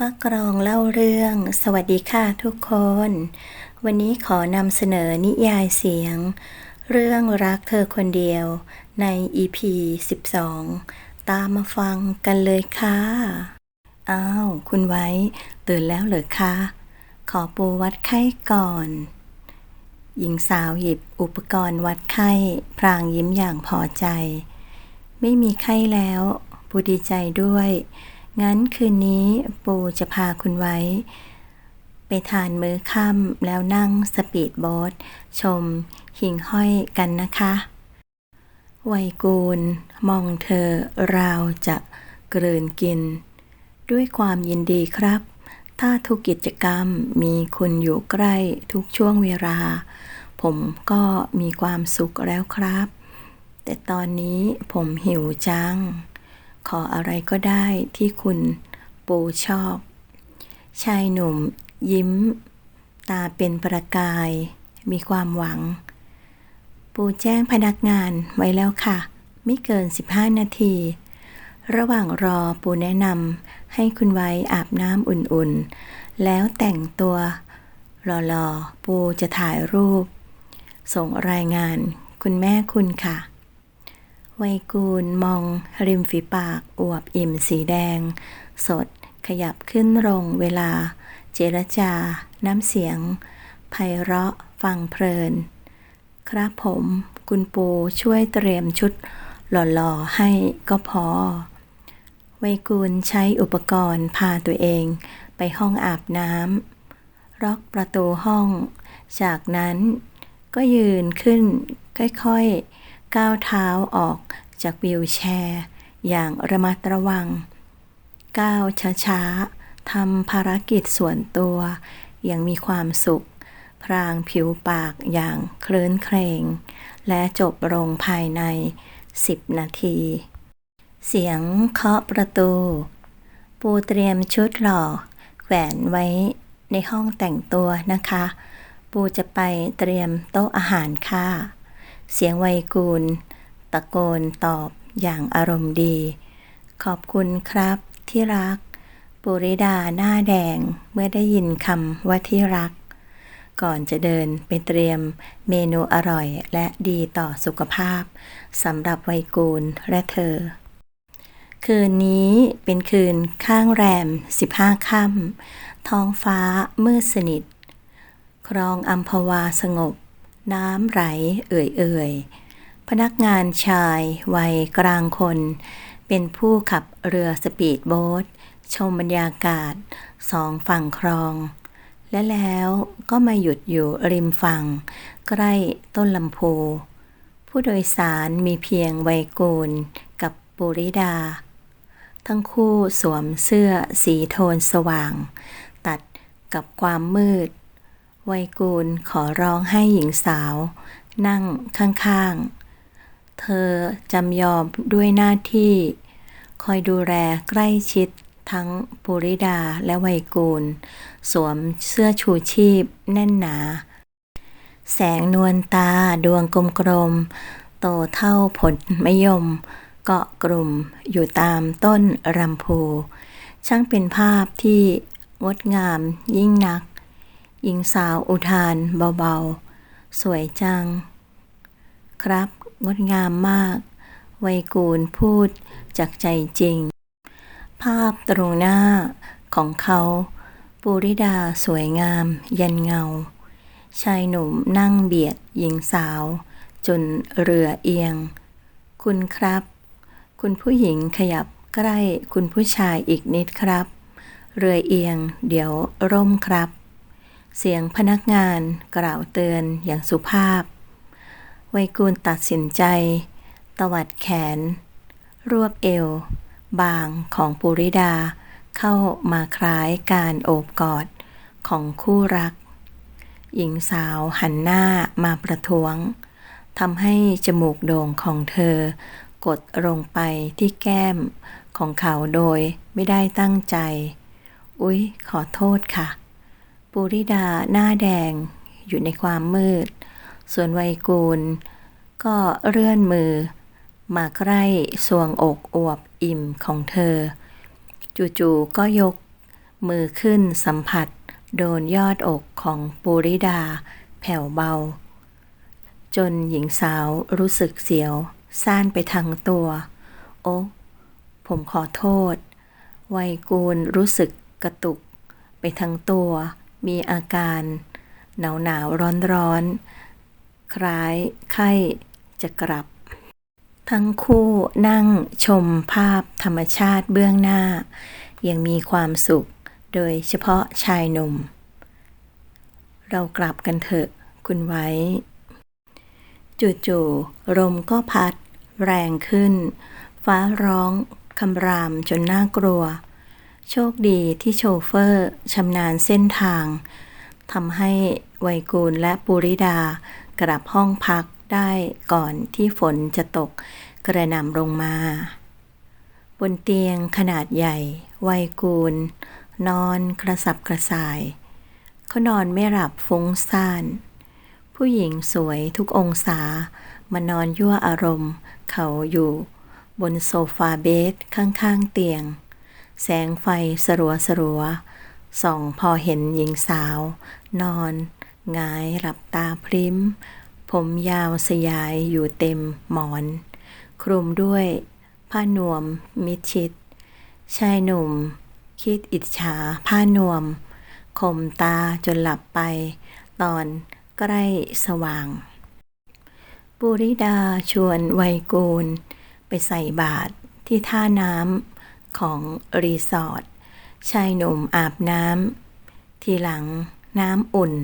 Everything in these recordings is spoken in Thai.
ป้ากรองเล่าเรื่อง สวัสดีค่ะทุกคน วันนี้ขอนำเสนอนิยายเสียง เรื่องรักเธอคนเดียวใน EP 12 ตามมาฟังกันเลยค่ะ อ้าว คุณไว้ ตื่นแล้วเหรอคะ ขอปูวัดไข้ก่อน หญิงสาวหยิบอุปกรณ์วัดไข้ พรางยิ้มอย่างพอใจ ไม่มีไข้แล้วปูดีใจด้วย งั้นคืนนี้ปูจะพาคุณไว้ ไปทานมื้อค่ำแล้วนั่งสปีดโบ๊ทชมหิ่งห้อยกันนะคะไวยกูลมองเธอราวจะเกลืนกิน ด้วยความยินดีครับ ถ้าทุกกิจกรรมมีคุณอยู่ใกล้ทุกช่วงเวลา ผมก็มีความสุขแล้วครับ แต่ตอนนี้ผมหิวจัง ขออะไรก็ได้ที่คุณปูชอบ ชายหนุ่ม ยิ้ม ตาเป็นประกาย มีความหวัง ปูแจ้งพนักงานไว้แล้วค่ะ ไม่เกิน 15 นาที ระหว่างรอปูแนะนำให้คุณไว้อาบน้ำอุ่นๆ แล้วแต่งตัวรอๆ ปูจะถ่ายรูป ส่งรายงานคุณแม่คุณค่ะ ไวยกูลมองริมฝีปากอวบอิ่มสีแดง สดขยับขึ้นลงเวลา เจรจา น้ำเสียงไพเราะฟังเพลิน ครับผมคุณปูช่วยเตรียมชุดหล่อๆให้ก็พอ ไวกูลใช้อุปกรณ์พาตัวเองไปห้องอาบน้ำล็อกประตูห้อง จากนั้นก็ยืนขึ้นค่อยๆ ก้าวเท้าออกจากวิวแชร์ อย่างระมัดระวัง ก้าวช้าๆทำภารกิจส่วนตัวอย่างมีความสุข พรางผิวปากอย่างเคลิ้นเครงและจบลงภายใน 10 นาที เสียงเคาะประตู ปูเตรียมชุดหล่อ แขวนไว้ในห้องแต่งตัวนะคะ ปูจะไปเตรียมโต๊ะอาหารค่ะ เสียงไวยกูล ตะโกนตอบอย่างอารมณ์ดี ขอบคุณครับที่รัก ปุริดาหน้าแดงเมื่อได้ยินคำว่าที่รัก ก่อนจะเดินไปเตรียมเมนูอร่อยและดีต่อสุขภาพสำหรับไวยกูลและเธอ คืนนี้เป็นคืนข้างแรม 15ค่ำท้องฟ้ามืดสนิท ครองอัมพวาสงบ น้ำไหลเอื่อยๆ พนักงานชายวัยกลางคน เป็นผู้ขับเรือสปีดโบ๊ทชมบรรยากาศสองฝั่งคลอง และแล้วก็มาหยุดอยู่ริมฝั่ง ใกล้ต้นลำพู ผู้โดยสารมีเพียงไวยกูลกับปุริดา ทั้งคู่สวมเสื้อสีโทนสว่าง ตัดกับความมืด ไวยกูลขอร้องให้หญิงสาว นั่งข้างๆ เธอจำยอมด้วยหน้าที่ คอยดูแลใกล้ชิดทั้งปุริดาและไวยกูล สวมเสื้อชูชีพแน่นหนา แสงนวลตาดวงกลมๆ โตเท่าผลมะยม เกาะกลุ่มอยู่ตามต้นรำพู ช่างเป็นภาพที่งดงามยิ่งนัก หญิงสาวอุทานเบาๆ สวยจัง ครับ งดงามมาก ไวยกูลพูดจากใจจริง ภาพตรงหน้าของเขาปุริดาสวยงาม ยันเงา ชายหนุ่มนั่งเบียดหญิงสาว จนเรือเอียง คุณครับ คุณผู้หญิงขยับใกล้คุณผู้ชายอีกนิดครับ เรือเอียง เดี๋ยวร่มครับ เสียงพนักงานกล่าวเตือนอย่างสุภาพ ไวยกูลตัดสินใจ ตวัดแขน รวบเอว บางของปุริดาเข้ามาคล้ายการโอบกอดของคู่รัก หญิงสาวหันหน้ามาประท้วงทำให้จมูกโด่งของเธอ กดลงไปที่แก้มของเขาโดยไม่ได้ตั้งใจ อุ๊ย ขอโทษค่ะ ปุริดาหน้าแดง อยู่ในความมืด ส่วนไวยกูล ก็เลื่อนมือ มาใกล้สวงอกอวบอิ่มของเธอ จู่ๆก็ยกมือขึ้นสัมผัส โดนยอดอกของปูริดา แผ่วเบา จนหญิงสาวรู้สึกเสียว ซ่านไปทั้งตัว โอ้ผมขอโทษ ไวยกูลรู้สึกกระตุกไปทั้งตัว มีอาการหนาวหนาวร้อนร้อนคล้ายไข้จะกลับ ทั้งคู่นั่งชมภาพธรรมชาติเบื้องหน้า ยังมีความสุขโดยเฉพาะชายหนุ่ม เรากลับกันเถอะคุณไว้ จู่ๆลมก็พัดแรงขึ้น ฟ้าร้องคำรามจนน่ากลัว โชคดีที่โชเฟอร์ชำนาญเส้นทางทำให้ไวยกูลและปุริดากลับห้องพักได้ก่อนที่ฝนจะตกกระหน่ำลงมา บนเตียงขนาดใหญ่ ไวยกูล นอนกระสับกระส่าย เขานอนไม่หลับฟุ้งซ่าน ผู้หญิงสวยทุกองศามานอนยั่วอารมณ์ เขาอยู่ บนโซฟาเบสข้างๆเตียง แสงไฟสลัวสลัวส่องพอเห็นหญิงสาว นอนงายหลับตาพริ้ม ผมยาวสยายอยู่เต็มหมอน คลุมด้วยผ้านวมมิดชิด ชายหนุ่ม คิดอิจฉาผ้านวมข่มตาจนหลับไป ตอนใกล้สว่าง ปุริดาชวนไวยกูล ไปใส่บาตรที่ท่าน้ำ ของรีสอร์ทชายหนุ่มอาบน้ำทีหลังน้ำอุ่น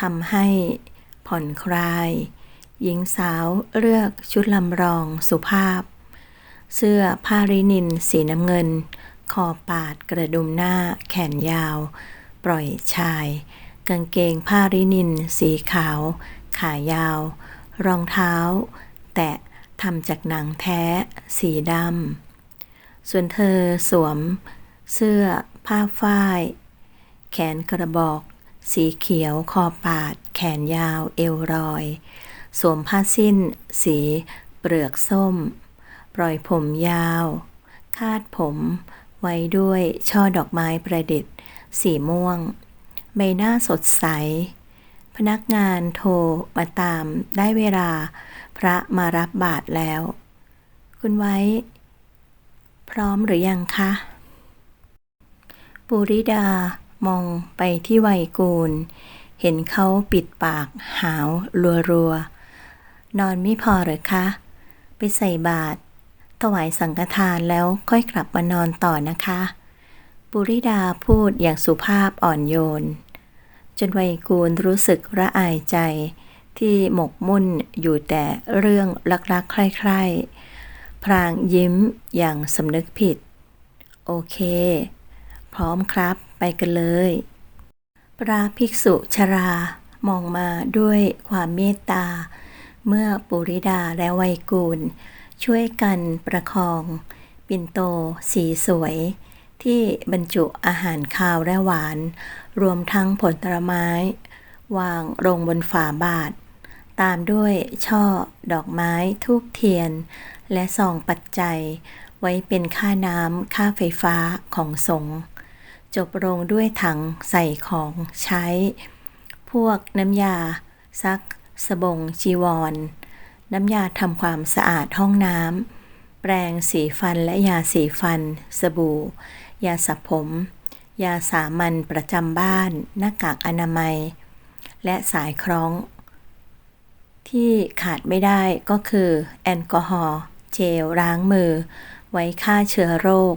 ทำให้ผ่อนคลาย หญิงสาวเลือกชุดลำรองสุภาพ เสื้อผ้ารินินสีน้ำเงิน คอปาดกระดุมหน้าแขนยาว ปล่อยชาย กางเกงผ้ารินินสีขาว ขายาว รองเท้า แตะทำจากหนังแท้ สีดำ ส่วนเธอสวม เสื้อ ผ้าฝ้าย แขนกระบอก สีเขียว คอปาด แขนยาว เอวรอย สวมผ้าสิ้น สี เปลือกส้ม ปล่อยผมยาว คาดผม ไว้ด้วยช่อดอกไม้ประดิษฐ์ สีม่วง ใบหน้าสดใส พนักงานโทรมาตามได้เวลา พระมารับบาตรแล้ว คุณไว้ พร้อมหรือยังคะ ปุริดามองไปที่ไวยกูล เห็นเขาปิดปาก หาวรัวๆ นอนไม่พอหรือคะ ไปใส่บาตรถวายสังฆทานแล้วค่อยกลับมานอนต่อนะคะ ปุริดาพูดอย่างสุภาพอ่อนโยน จนไวยกูลรู้สึกระอายใจที่หมกมุ่นอยู่แต่เรื่องลักๆใคร่ๆ รางยิ้มอย่างสำนึกผิด โอเค พร้อมครับไปกันเลย พระภิกษุชรามองมาด้วยความเมตตา เมื่อปุริดาและไวยกูล ช่วยกันประคอง ปินโตสีสวย ที่บรรจุอาหารคาวและหวาน รวมทั้งผลไม้ วางลงบนฝาบาท ตามด้วยช่อดอกไม้ทูบเทียน และซองปัจจัย ไว้เป็นค่าน้ำค่าไฟฟ้าของสงฆ์จบลงด้วยถังใส่ของใช้ พวกน้ำยา ซัก สบง จีวร น้ำยาทำความสะอาดห้องน้ำ แปรงสีฟันและยาสีฟัน สบู่ ยาสระผม ยาสามัญประจำบ้าน หน้ากากอนามัย และสายคล้อง ที่ขาดไม่ได้ก็คือ แอลกอฮอล์ เจลล้างมือ ไว้ฆ่าเชื้อโรค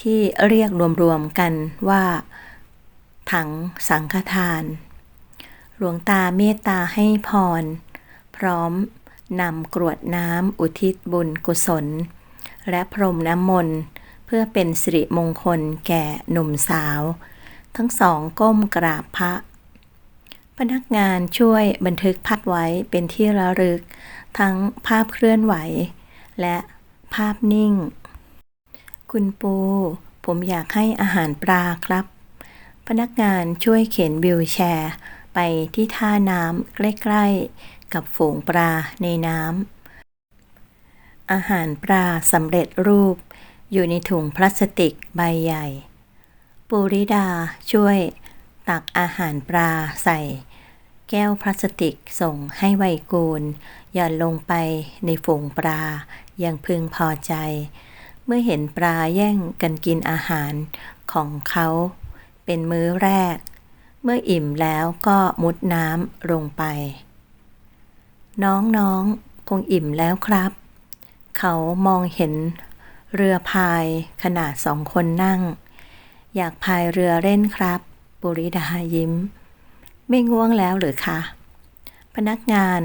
ที่เรียกรวมๆกันว่า ถังสังฆทาน หลวงตาเมตตาให้พร พร้อมนำกรวดน้ำอุทิศบุญกุศล และพรมน้ำมนต์เพื่อเป็นสิริมงคลแก่หนุ่มสาว ทั้งสองก้มกราบพระ พนักงานช่วยบันทึกภาพไว้เป็นที่ระลึก ทั้งภาพเคลื่อนไหว และภาพนิ่ง คุณปู ผมอยากให้อาหารปลาครับ พนักงานช่วยเข็นวิวแชร์ ไปที่ท่าน้ำใกล้ๆ กับฝูงปลาในน้ำอาหารปลาสำเร็จรูป อยู่ในถุงพลาสติกใบใหญ่ ปูริดาช่วยตักอาหารปลาใส่ แก้วพลาสติกส่งให้ไวกูลหย่อนลงไปในฝูงปลา ย่างพึงพอใจ เมื่อเห็นปลาแย่งกันกินอาหารของเขา เป็นมื้อแรก เมื่ออิ่มแล้วก็มุดน้ำลงไป น้องๆคงอิ่มแล้วครับ เขามองเห็นเรือพายขนาดสองคนนั่ง อยากพายเรือเล่นครับ ปุริดายิ้ม ไม่ง่วงแล้วหรือคะ พนักงาน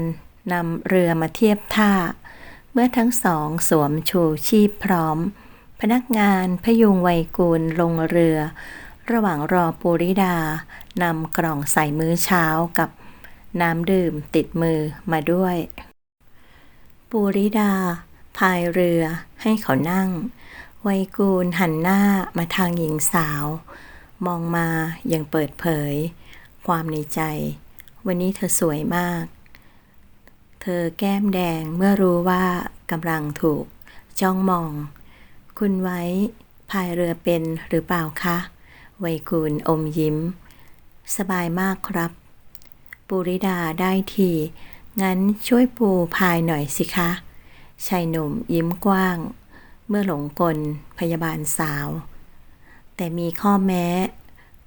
นำเรือมาเทียบท่า มื่อทั้งสองสวมชูชีพพร้อม พนักงานพยุงไวยกูลลงเรือ ระหว่างรอปุริดานำกล่องใส่มื้อเช้ากับน้ำดื่มติดมือมาด้วยปูริดา พายเรือให้เขานั่ง ไวยกูลหันหน้ามาทางหญิงสาว มองมาอย่างเปิดเผย ความในใจ วันนี้เธอสวยมาก เธอแก้มแดงเมื่อรู้ว่ากำลังถูก จ้องมอง คุณไว้พายเรือเป็นหรือเปล่าคะ ไวยกูลอมยิ้ม สบายมากครับปูริดาได้ที งั้นช่วยปูพายหน่อยสิคะ ชายหนุ่มยิ้มกว้าง เมื่อหลงกลพยาบาลสาว แต่มีข้อแม้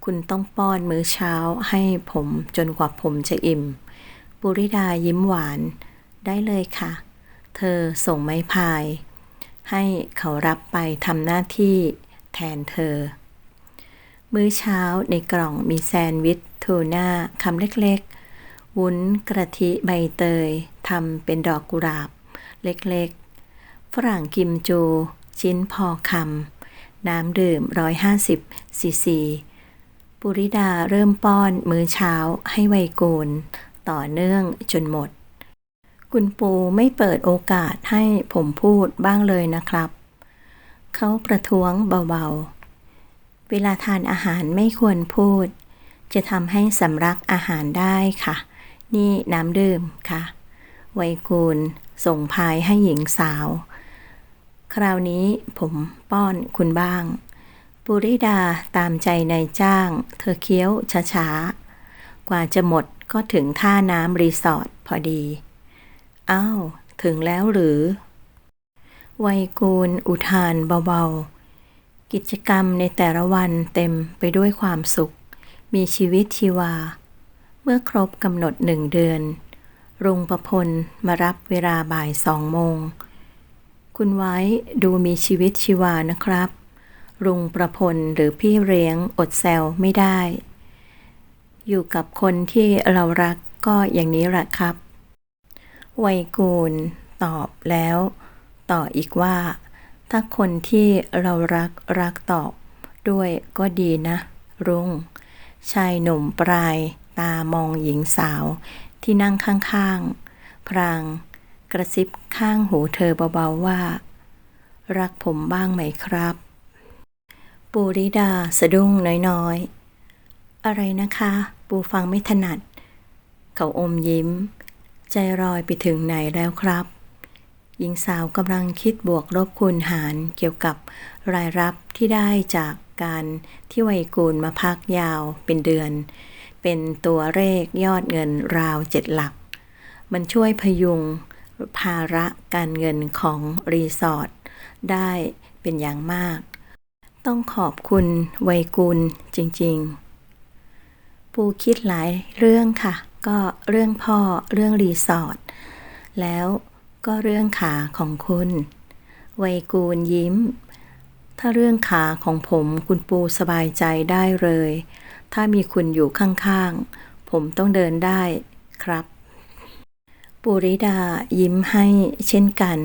คุณต้องป้อนมื้อเช้าให้ผมจนกว่าผมจะอิ่ม ปุริดายิ้มหวาน ได้เลยค่ะ เธอส่งไม้พาย ให้เขารับไปทำหน้าที่แทนเธอ มื้อเช้าในกล่องมีแซนด์วิชทูน่าคำเล็กๆ วุ้นกะทิใบเตยทำเป็นดอกกุหลาบ เล็กๆ ฝรั่งกิมจู ชิ้นพอคำน้ำดื่ม 150ซีซี ปุริดาเริ่มป้อนมื้อเช้าให้ไวยกูล ต่อเนื่องจนหมด คุณปูไม่เปิดโอกาสให้ผมพูดบ้างเลยนะครับ เขาประท้วงเบาๆ เวลาทานอาหารไม่ควรพูด จะทำให้สำลักอาหารได้ค่ะ นี่น้ำดื่มค่ะไวยกูลส่งพายให้หญิงสาว คราวนี้ผมป้อนคุณบ้าง ปุริดาตามใจนายจ้าง เธอเคี้ยวช้าๆ กว่าจะหมด ก็ถึงท่าน้ำรีสอร์ทพอดี อ้าว ถึงแล้วหรือ ไวยกูลอุทานเบาๆ กิจกรรมในแต่ละวันเต็มไปด้วยความสุข มีชีวิตชีวา เมื่อครบกำหนดหนึ่งเดือน รุงประพลมารับเวลาบ่ายสองโมง คุณไว้ดูมีชีวิตชีวานะครับ รุงประพลหรือพี่เลี้ยงอดแซวไม่ได้ อยู่กับคนที่เรารักก็อย่างนี้แหละครับ ไวยกูลตอบแล้ว ต่ออีกว่า ถ้าคนที่เรารักรักตอบ ด้วยก็ดีนะ รุ่งชายหนุ่มปลาย ตามองหญิงสาวที่นั่งข้างๆ พรางกระซิบข้างหูเธอเบาๆว่า รักผมบ้างไหมครับ ปูริดาสะดุ้งน้อยๆ อะไรนะคะ ปูฟังไม่ถนัด เขาอมยิ้ม ใจลอยไปถึงไหนแล้วครับ หญิงสาวกำลังคิดบวกลบคูณหารเกี่ยวกับรายรับที่ได้จากการที่ไวยกูลมาพักยาวเป็นเดือน เป็นตัวเลขยอดเงินราวเจ็ดหลัก มันช่วยพยุงภาระการเงินของรีสอร์ทได้เป็นอย่างมาก ต้องขอบคุณไวยกุลจริง ๆ ปูคิดหลายเรื่องค่ะ ก็เรื่องพ่อเรื่องรีสอร์ทแล้วก็เรื่องขาของคุณ ไวยกูลยิ้ม ถ้าเรื่องขาของผมคุณปูสบายใจได้เลย ถ้ามีคุณอยู่ข้างๆ ผมต้องเดินได้ครับปูริดายิ้มให้เช่นกัน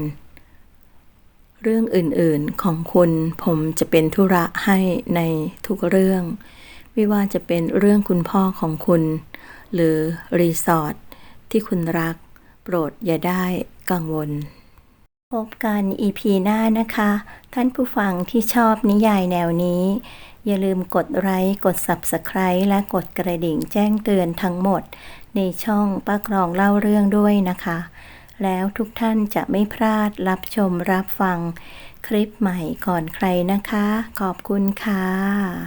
เรื่องอื่นๆของคุณผมจะเป็นธุระให้ในทุกเรื่อง ไม่ว่าจะเป็นเรื่องคุณพ่อของคุณ หรือรีสอร์ทที่คุณรัก โปรดอย่าได้กังวล พบกัน EP หน้านะคะ ท่านผู้ฟังที่ชอบนิยายแนวนี้ อย่าลืมกดไลค์กด Subscribe และกดกระดิ่งแจ้งเตือนทั้งหมด ในช่องป้ากรองเล่าเรื่องด้วยนะคะ แล้วทุกท่านจะไม่พลาดรับชมรับฟังคลิปใหม่ก่อนใครนะคะ ขอบคุณค่ะ